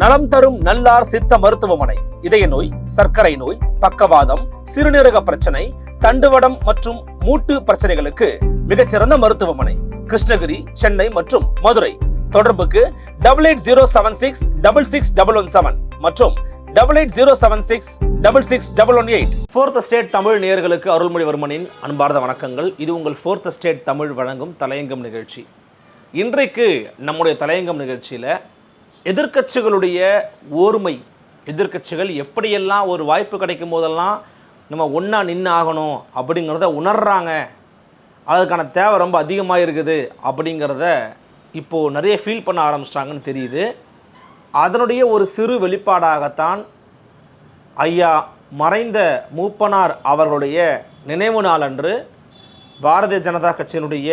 நலம் தரும் நல்லார் சித்த மருத்துவமனை. இதய நோய் சர்க்கரை நோய் பக்கவாதம் சிறுநீரக பிரச்சனை தண்டுவடம் மற்றும் மூட்டு பிரச்சனைகளுக்கு மிகச்சிறந்த மருத்துவமனை. கிருஷ்ணகிரி சென்னை மற்றும் மதுரை. தொடர்புக்கு double eight zero seven six double six double one seven மற்றும் double eight zero seven six double six double one eight fourth state Tamil நேயர்களுக்கு அருள்மொழிவர்மனின் அன்பார்ந்த வணக்கங்கள். இது உங்கள் ஃபோர்த் ஸ்டேட் தமிழ் வழங்கும் தலையங்கம் நிகழ்ச்சி. இன்றைக்கு நம்முடைய தலையங்கம் நிகழ்ச்சியில் எதிர்க்கட்சிகளுடைய ஓர்மை எதிர்க்கட்சிகள் எப்படியெல்லாம் ஒரு வாய்ப்பு கிடைக்கும் போதெல்லாம் நம்ம ஒன்றா நின்று ஆகணும் அப்படிங்கிறத உணர்றாங்க. அதுக்கான தேவை ரொம்ப அதிகமாக இருக்குது அப்படிங்கிறத இப்போது நிறைய ஃபீல் பண்ண ஆரம்பிச்சிட்டாங்கன்னு தெரியுது. அதனுடைய ஒரு சிறு வெளிப்பாடாகத்தான் ஐயா மறைந்த மூப்பனார் அவர்களுடைய நினைவு நாள் அன்று பாரதிய ஜனதா கட்சியினுடைய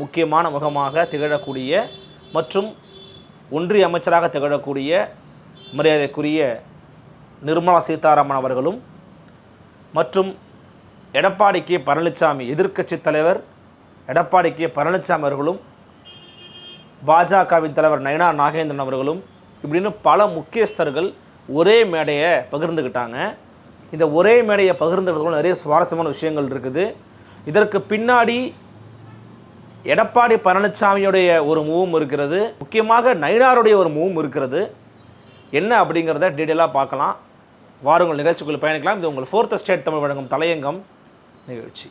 முக்கியமான முகமாக திகழக்கூடிய மற்றும் ஒன்றிய அமைச்சராக திகழக்கூடிய மரியாதைக்குரிய நிர்மலா சீதாராமன் அவர்களும் மற்றும் எடப்பாடி கே பழனிசாமி எதிர்க்கட்சி தலைவர் எடப்பாடி கே பழனிசாமி அவர்களும் பாஜகவின் தலைவர் நயனா நாகேந்திரன் அவர்களும் இப்படின்னு பல முக்கியஸ்தர்கள் ஒரே மேடையை பகிர்ந்துக்கிட்டாங்க இந்த ஒரே மேடையை பகிர்ந்துக்கிறதுக்குள்ள நிறைய சுவாரஸ்யமான விஷயங்கள் இருக்குது. இதற்கு பின்னாடி எடப்பாடி பழனிசாமியுடைய ஒரு மூவும் இருக்கிறது. முக்கியமாக நயினாருடைய ஒரு மூவும் இருக்கிறது. என்ன அப்படிங்கிறத டீட்டெயிலாக பார்க்கலாம். வாருங்கள் நிகழ்ச்சிக்குள்ளே பயணிக்கலாம். இது உங்கள் ஃபோர்த் ஸ்டேட் தமிழ் வழங்கும் தலையங்கம் நிகழ்ச்சி.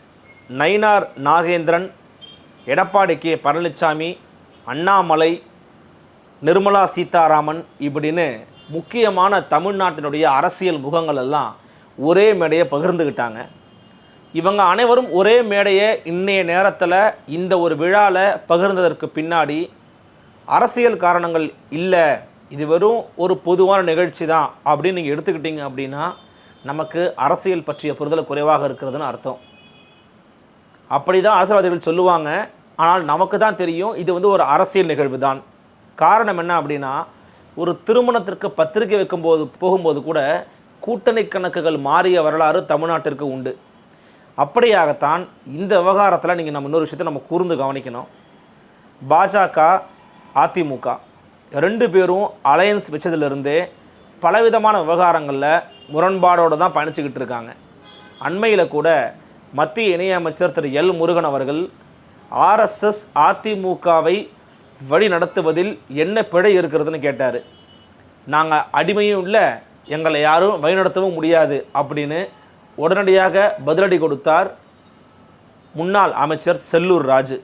நயினார் நாகேந்திரன் எடப்பாடி கே. பழனிசாமி அண்ணாமலை நிர்மலா சீதாராமன் இப்படின்னு முக்கியமான தமிழ்நாட்டினுடைய அரசியல் முகங்கள் எல்லாம் ஒரே மேடையை பகிர்ந்துக்கிட்டாங்க இவங்க அனைவரும் ஒரே மேடையை இன்றைய நேரத்தில் இந்த ஒரு விழாவில் பகிர்ந்ததற்கு பின்னாடி அரசியல் காரணங்கள் இல்லை இது வெறும் ஒரு பொதுவான நிகழ்ச்சி தான் அப்படின்னு நீங்கள் எடுத்துக்கிட்டீங்க அப்படின்னா நமக்கு அரசியல் பற்றிய புரிதல் குறைவாக இருக்கிறதுன்னு அர்த்தம். அப்படி தான் அரசியல்வாதிகள் சொல்லுவாங்க. ஆனால் நமக்கு தான் தெரியும் இது வந்து ஒரு அரசியல் நிகழ்வு தான் காரணம் என்ன அப்படின்னா ஒரு திருமணத்திற்கு பத்திரிகை வைக்கும்போது போகும்போது கூட கூட்டணி கணக்குகள் மாறிய வரலாறு தமிழ்நாட்டிற்கு உண்டு. அப்படியாகத்தான் இந்த விவகாரத்தில் நீங்கள் நம்ம இன்னொரு விஷயத்தை நம்ம கூர்ந்து கவனிக்கணும். பாஜக அதிமுக ரெண்டு பேரும் அலையன்ஸ் வச்சதுலேருந்தே பலவிதமான விவகாரங்களில் முரண்பாடோடு தான் பயணிச்சுக்கிட்டு இருக்காங்க. அண்மையில் கூட மத்திய இணையமைச்சர் திரு எல் முருகன் அவர்கள் ஆர்எஸ்எஸ் அதிமுகவை வழி நடத்துவதில் என்ன பிழை இருக்கிறதுன்னு கேட்டார். நாங்கள் அடிமையும் இல்லை எங்களை யாரும் வழிநடத்தவும் முடியாது அப்படின்னு உடனடியாக பதிலடி கொடுத்தார் முன்னாள் அமைச்சர் செல்லூர் ராஜு.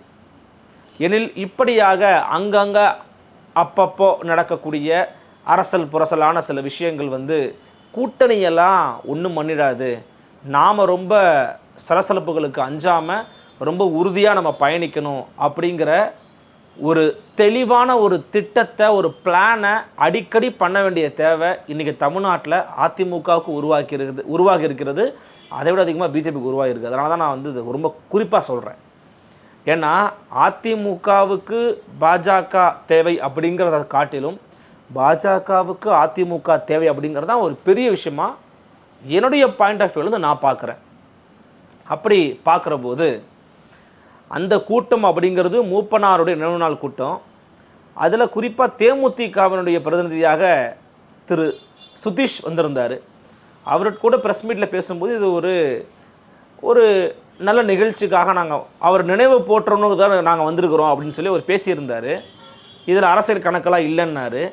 எனில் இப்படியாக அங்கங்கே அப்பப்போ நடக்கக்கூடிய அரசல் புரசலான சில விஷயங்கள் வந்து கூட்டணியெல்லாம் ஒன்றும் பண்ணிடாது. நாம் ரொம்ப சலசலப்புகளுக்கு அஞ்சாமல் ரொம்ப உறுதியாக நம்ம பயணிக்கணும் அப்படிங்கிற ஒரு தெளிவான ஒரு திட்டத்தை ஒரு பிளானை அடிக்கடி பண்ண வேண்டிய தேவை இன்றைக்கி தமிழ்நாட்டில் அதிமுகவுக்கு உருவாக்கி இருக்குது உருவாகி இருக்கிறது அதை விட அதிகமாக பிஜேபிக்கு உருவாகி இருக்குது அதனால தான் நான் வந்து இது ரொம்ப குறிப்பாக சொல்கிறேன் ஏன்னா அதிமுகவுக்கு பாஜக தேவை அப்படிங்கிறத காட்டிலும் பாஜகவுக்கு அதிமுக தேவை அப்படிங்கிறது தான் ஒரு பெரிய விஷயமா என்னுடைய பாயிண்ட் ஆஃப் வியூலேருந்து நான் பார்க்குறேன். அப்படி பார்க்குற போது அந்த கூட்டம் அப்படிங்கிறது மூப்பனாருடைய நினைவு நாள் கூட்டம். அதில் குறிப்பாக தேமுதிகவினுடைய பிரதிநிதியாக திரு சுதீஷ் வந்திருந்தார். அவர்கிட்ட கூட ப்ரெஸ் மீட்டில் பேசும்போது இது ஒரு ஒரு நல்ல நிகழ்ச்சிக்காக நாங்கள் அவர் நினைவு போற்றணுக்கு தான் நாங்கள் வந்திருக்கிறோம் அப்படின்னு சொல்லி அவர் பேசியிருந்தார். இதில் அரசியல் கணக்கெல்லாம் இல்லைன்னாரு.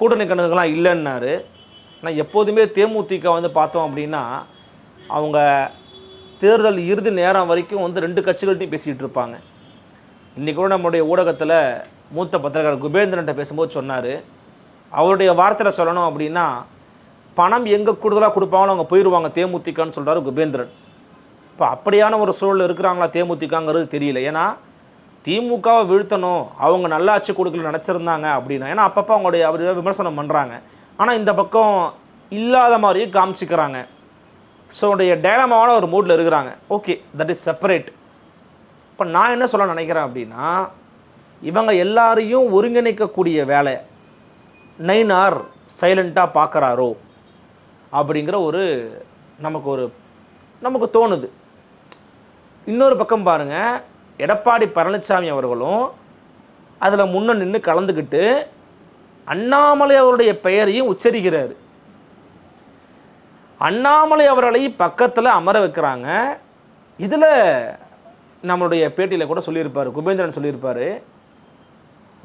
கூட்டணி கணக்கெல்லாம் இல்லைன்னாரு. ஆனால் எப்போதுமே தேமுதிக வந்து பார்த்தோம் அப்படின்னா அவங்க தேர்தல் இறுதி நேரம் வரைக்கும் வந்து ரெண்டு கட்சிகள்ட்டையும் பேசிகிட்டு இருப்பாங்க. இன்றைக்கி கூட நம்முடைய ஊடகத்தில் மூத்த பத்திரிகையாளர் குபேந்திரன்ட்ட பேசும்போது சொன்னார். அவருடைய வார்த்தையில் சொல்லணும் அப்படின்னா பணம் எங்கே கூடுதலாக கொடுப்பாங்களோ அவங்க போயிடுவாங்க தேமுதிகன்னு சொல்கிறாரு குபேந்திரன். இப்போ அப்படியான ஒரு சூழல் இருக்கிறாங்களா தேமுதிகங்கிறது தெரியல. ஏன்னா திமுகவை வீழ்த்தணும் அவங்க நல்லாட்சி கொடுக்கல நினச்சிருந்தாங்க அப்படின்னா ஏன்னா அப்பப்போ அவங்களுடைய அவர் விமர்சனம் பண்ணுறாங்க ஆனால் இந்த பக்கம் இல்லாத மாதிரியும் காமிச்சிக்கிறாங்க. ஸோ உடைய டேலமாவான ஒரு மூடில் இருக்கிறாங்க. ஓகே தட் இஸ் செப்பரேட் இப்போ நான் என்ன சொல்ல நினைக்கிறேன் அப்படின்னா இவங்க எல்லாரையும் ஒருங்கிணைக்கக்கூடிய வேலை நைனார் சைலண்ட்டாக பார்க்குறாரோ அப்படிங்கிற ஒரு நமக்கு ஒரு நமக்கு தோணுது. இன்னொரு பக்கம் பாருங்கள் எடப்பாடி பழனிசாமி அவர்களும் அதில் முன்ன நின்று கலந்துக்கிட்டு அண்ணாமலை அவருடைய பெயரையும் உச்சரிக்கிறார். அண்ணாமலை அவர்களை பக்கத்தில் அமர வைக்கிறாங்க. இதில் நம்மளுடைய பேட்டியில் கூட சொல்லியிருப்பார் குபேந்திரன் சொல்லியிருப்பார்.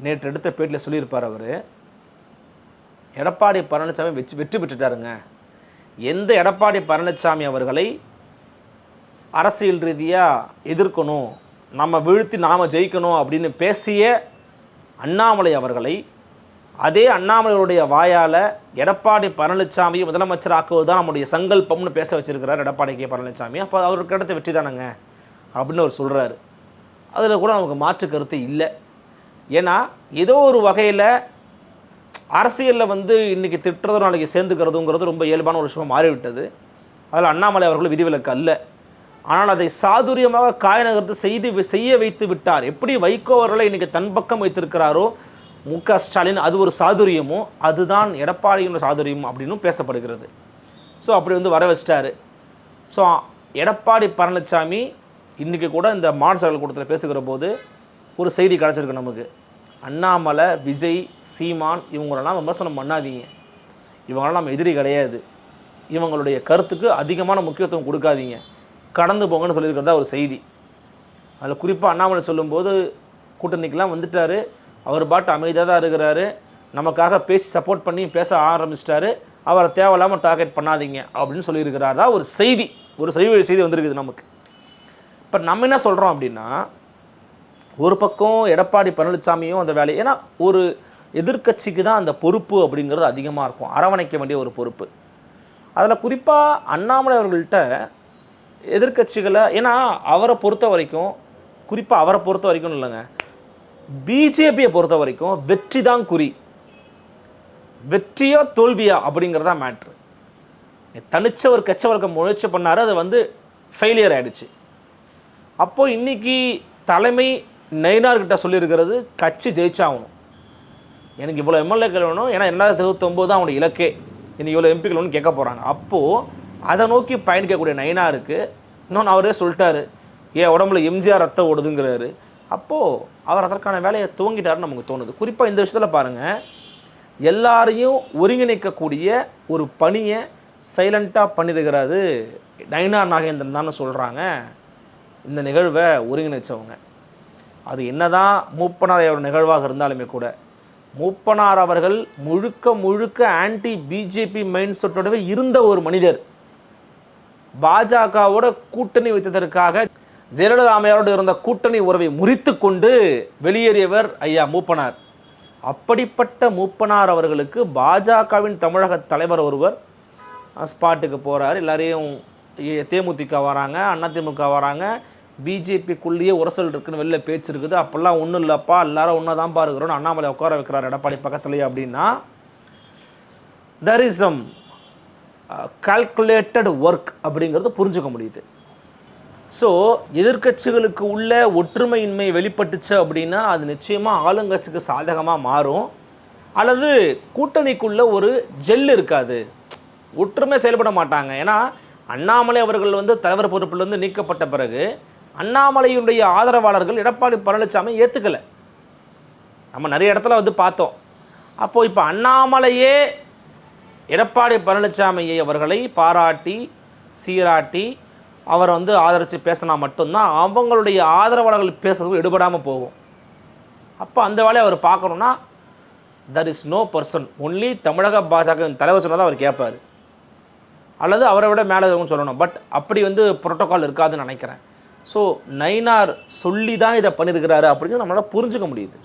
நேற்று எடுத்த பேட்டியில் சொல்லியிருப்பார் அவர். எடப்பாடி பழனிசாமி வெற்றி வெற்றி பெற்றுட்டாருங்க. எந்த எடப்பாடி பழனிசாமி அவர்களை அரசியல் ரீதியாக எதிர்க்கணும் நம்ம வீழ்த்தி நாம் ஜெயிக்கணும் அப்படின்னு பேசிய அண்ணாமலை அவர்களை அதே அண்ணாமலையுடைய வாயால் எடப்பாடி பழனிசாமி முதலமைச்சர் தான் நம்முடைய சங்கல்பம்னு பேச வச்சிருக்கிறார் எடப்பாடி கே பழனிசாமி அப்போ அவருக்கு கிடைத்த வெற்றி தானங்க? அப்படின்னு அவர் சொல்கிறாரு அதில் கூட நமக்கு மாற்று கருத்து இல்லை. ஏன்னா ஏதோ ஒரு வகையில் அரசியலில் வந்து இன்றைக்கி திட்டுறதும் நாளைக்கு சேர்ந்துக்கிறதுங்கிறது ரொம்ப இயல்பான ஒரு விஷயமாக மாறிவிட்டது. அதில் அண்ணாமலை அவர்களும் விதிவிலக்கு அல்ல. ஆனால் அதை சாதுரியமாக காயநகர்த்து செய்து செய்ய வைத்து விட்டார். எப்படி வைகோ அவர்களை இன்றைக்கி தன் பக்கம் வைத்திருக்கிறாரோ மு க ஸ்டாலின் அது ஒரு சாதுரியமோ அதுதான் எடப்பாடியின் சாதுரியம் அப்படின்னும் பேசப்படுகிறது. ஸோ அப்படி வந்து வர வச்சிட்டாரு. ஸோ எடப்பாடி பழனிசாமி இன்றைக்கி கூட இந்த மாணவர்கள் கூட்டத்தில் பேசுகிற போது ஒரு செய்தி கிடச்சிருக்கு நமக்கு. அண்ணாமலை விஜய் சீமான் இவங்களெல்லாம் விமர்சனம் பண்ணாதீங்க. இவங்களாம் நம்ம எதிரி கிடையாது. இவங்களுடைய கருத்துக்கு அதிகமான முக்கியத்துவம் கொடுக்காதீங்க. கடந்து போங்கன்னு சொல்லியிருக்கிறதா ஒரு செய்தி. அதில் குறிப்பாக அண்ணாமலை சொல்லும்போது கூட்டணிக்கெலாம் வந்துட்டார். அவர் பாட்டு அமைதியாக தான் இருக்கிறாரு. நமக்காக பேசி சப்போர்ட் பண்ணி பேச ஆரம்பிச்சிட்டாரு. அவரை தேவையில்லாமல் டார்கெட் பண்ணாதீங்க அப்படின்னு சொல்லியிருக்கிறாரா? ஒரு செய்தி ஒரு செய்தி செய்தி வந்திருக்குது நமக்கு. இப்போ நம்ம என்ன சொல்கிறோம் அப்படின்னா ஒரு பக்கம் எடப்பாடி பழனிசாமியும் அந்த வேலை ஏன்னா ஒரு எதிர்க்கட்சிக்கு தான் அந்த பொறுப்பு அப்படிங்கிறது அதிகமாக இருக்கும். அரவணைக்க வேண்டிய ஒரு பொறுப்பு. அதில் குறிப்பாக அண்ணாமலை அவர்கள்ட்ட எதிர்க்கட்சிகளை ஏன்னா அவரை பொறுத்த வரைக்கும் குறிப்பாக அவரை பொறுத்த வரைக்கும் இல்லைங்க. பிஜேபியை பொறுத்த வரைக்கும் வெற்றி தான் குறி. வெற்றியா தோல்வியா அப்படிங்கிறதா மேட்ரு தனிச்ச ஒரு கச்ச வர்க்கம் முயற்சி பண்ணார் அது வந்து ஃபெயிலியர் ஆயிடுச்சு. அப்போது இன்றைக்கி தலைமை நயினார்கிட்ட சொல்லியிருக்கிறது கட்சி ஜெயிச்சாகணும். எனக்கு இவ்வளோ எம்எல்ஏக்கள் வேணும். ஏன்னா ரெண்டாயிரத்தி இருபத்தொம்போது தான் அவனுடைய இலக்கே. இன்னைக்கு இவ்வளோ எம்பிக்கள் வேணும்னு கேட்க போகிறாங்க அப்போது அதை நோக்கி பயணிக்கக்கூடிய நயினாருக்கு இன்னொன்று அவரே சொல்லிட்டாரு ஏன் உடம்புல எம்ஜிஆர் ரத்தம் ஓடுதுங்கிறாரு. அப்போது அவர் அதற்கான வேலையை துவங்கிட்டாருன்னு நமக்கு தோணுது. குறிப்பாக இந்த விஷயத்தில் பாருங்கள் எல்லாரையும் ஒருங்கிணைக்கக்கூடிய ஒரு பணியை சைலண்ட்டாக பண்ணியிருக்கிறாரு டைனா நாகேந்திரன் தானே சொல்கிறாங்க இந்த நிகழ்வை ஒருங்கிணைச்சவங்க. அது என்னதான் மூப்பனார் ஒரு நிகழ்வாக இருந்தாலுமே கூட மூப்பனார் அவர்கள் முழுக்க முழுக்க ஆன்டி பிஜேபி மைண்ட் செட்டோடவே இருந்த ஒரு மனிதர். பாஜகவோட கூட்டணி வைத்ததற்காக ஜெயலலிதா அம்மையாரோடு இருந்த கூட்டணி உறவை முறித்து கொண்டு வெளியேறியவர் ஐயா மூப்பனார். அப்படிப்பட்ட மூப்பனார் அவர்களுக்கு பாஜகவின் தமிழக தலைவர் ஒருவர் ஸ்பாட்டுக்கு போகிறார் எல்லாரையும் தேமுதிக வராங்க அதிமுக வராங்க. பிஜேபிக்குள்ளேயே உரசல் இருக்குன்னு வெளில பேச்சு இருக்குது. அப்போல்லாம் ஒன்றும் இல்லைப்பா எல்லாரும் ஒன்றா தான் பாருக்கிறோன்னு அண்ணாமலை உட்கார வைக்கிறார் எடப்பாடி பக்கத்துலேயே அப்படின்னா there is some calculated work அப்படிங்கிறது புரிஞ்சுக்க முடியுது. ஸோ எதிர்க்கட்சிகளுக்கு உள்ள ஒற்றுமையின்மை வெளிப்பட்டுச்சு அப்படின்னா அது நிச்சயமாக ஆளுங்கட்சிக்கு சாதகமாக மாறும். அல்லது கூட்டணிக்குள்ள ஒரு ஜெல் இருக்காது. ஒற்றுமை செயல்பட மாட்டாங்க. ஏன்னா அண்ணாமலை அவர்கள் வந்து தலைவர் பொறுப்பிலிருந்து நீக்கப்பட்ட பிறகு அண்ணாமலையினுடைய ஆதரவாளர்கள் எடப்பாடி பழனிசாமி ஏற்றுக்கலை நம்ம நிறைய இடத்துல வந்து பார்த்தோம். அப்போது இப்போ அண்ணாமலையே எடப்பாடி பழனிசாமி அவர்களை பாராட்டி சீராட்டி அவரை வந்து ஆதரித்து பேசினா மட்டும்தான் அவங்களுடைய ஆதரவாளர்கள் பேசுறதுக்கு எடுபடாமல் போகும். அப்போ அந்த வேலையை அவர் பார்க்கணுன்னா there is no person only தமிழக பாஜகவின் தலைவர் சொன்னதை அவர் கேட்பார். அல்லது அவரை விட மேலே இருக்கணும்னு சொல்லணும். பட் அப்படி வந்து புரோட்டோகால் இருக்காதுன்னு நினைக்கிறேன். ஸோ நைனார் சொல்லி தான் இதை பண்ணியிருக்கிறாரு அப்படின்னு நம்மளால் புரிஞ்சுக்க முடியுது.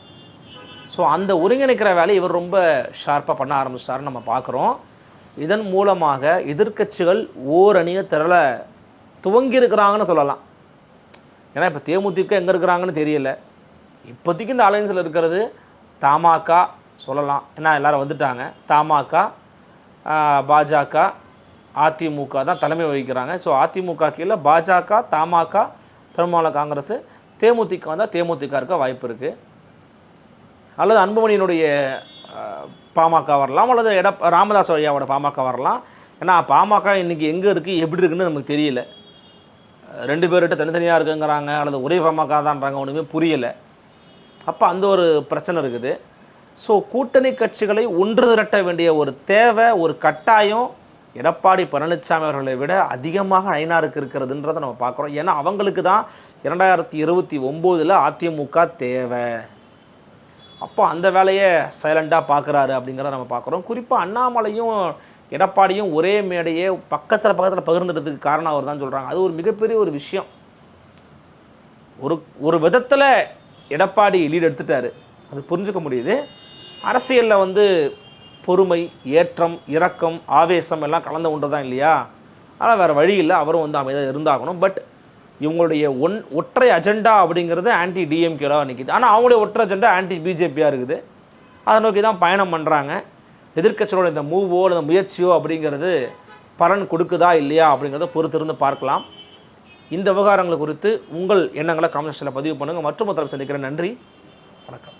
ஸோ அந்த ஒருங்கிணைக்கிற வேலையை இவர் ரொம்ப ஷார்ப்பாக பண்ண ஆரம்பிச்சிட்டாருன்னு நம்ம பார்க்குறோம். இதன் மூலமாக எதிர்க்கட்சிகள் ஓரணியை திரள துவங்கி இருக்கிறாங்கன்னு சொல்லலாம். ஏன்னா இப்போ தேமுதிக எங்கே இருக்கிறாங்கன்னு தெரியல. இப்போதைக்கு இந்த அலையன்ஸில் இருக்கிறது தமாகா சொல்லலாம். ஏன்னா எல்லாரும் வந்துட்டாங்க. தமாகா பாஜக அதிமுக தான் தலைமை வகிக்கிறாங்க. ஸோ அதிமுக கீழே பாஜக தமாக திரிணாமுல காங்கிரஸ் தேமுதிக வந்தால் தேமுதிக இருக்க வாய்ப்பு இருக்குது அல்லது அன்புமணியினுடைய பாமக வரலாம். அல்லது எட ராமதாஸ் ஐயாவோட பாமக வரலாம். ஏன்னா பாமக இன்றைக்கி எங்கே இருக்குது எப்படி இருக்குன்னு நமக்கு தெரியல. ரெண்டு பேர்கிட்ட தனித்தனியாக இருக்குங்கிறாங்க அல்லது ஒரே பாமக தான்றாங்க ஒன்றுமே புரியலை. அப்போ அந்த ஒரு பிரச்சனை இருக்குது. ஸோ கூட்டணி கட்சிகளை ஒன்று திரட்ட வேண்டிய ஒரு தேவை ஒரு கட்டாயம் எடப்பாடி பழனிசாமி அவர்களை விட அதிகமாக ஐநாருக்கு இருக்கிறதுன்றதை நம்ம பார்க்குறோம். ஏன்னா அவங்களுக்கு தான் இரண்டாயிரத்தி இருபத்தி ஒம்போதில் அதிமுக தேவை. அப்போ அந்த வேலையை சைலண்டாக பார்க்குறாரு அப்படிங்கிறத நம்ம பார்க்குறோம். குறிப்பாக அண்ணாமலையும் எடப்பாடியும் ஒரே மேடையே பக்கத்தில் பக்கத்தில் பகிர்ந்துட்டதுக்கு காரணம் அவர் தான் சொல்கிறாங்க அது ஒரு மிகப்பெரிய ஒரு விஷயம். ஒரு ஒரு விதத்தில் எடப்பாடி லீடு எடுத்துட்டாரு. அது புரிஞ்சுக்க முடியுது. அரசியலில் வந்து பொறுமை ஏற்றம் இரக்கம் ஆவேசம் எல்லாம் கலந்த ஒன்று தான் இல்லையா? ஆனால் வேறு வழி இல்லை. அவரும் வந்து அமைதியாக இருந்தாகணும். பட் இவங்களுடைய ஒன் ஒற்றை அஜெண்டா அப்படிங்கிறது ஆன்டி டிஎம்கேடாக நிற்கிது ஆனால் அவங்களுடைய ஒற்றை அஜெண்டா ஆன்டி பிஜேபியாக இருக்குது. அதை நோக்கி தான் பயணம் பண்ணுறாங்க எதிர்க்கட்சியோட இந்த மூவோ இந்த முயற்சியோ அப்படிங்கிறது பலன் கொடுக்குதா இல்லையா அப்படிங்கிறத பொறுத்திருந்து பார்க்கலாம். இந்த விவகாரங்கள் குறித்து உங்கள் எண்ணங்களை காமெண்ட் செக்ஷனில் பதிவு பண்ணுங்கள் மற்றும் ஒரு தடவை சந்திக்கிறேன். நன்றி. வணக்கம்.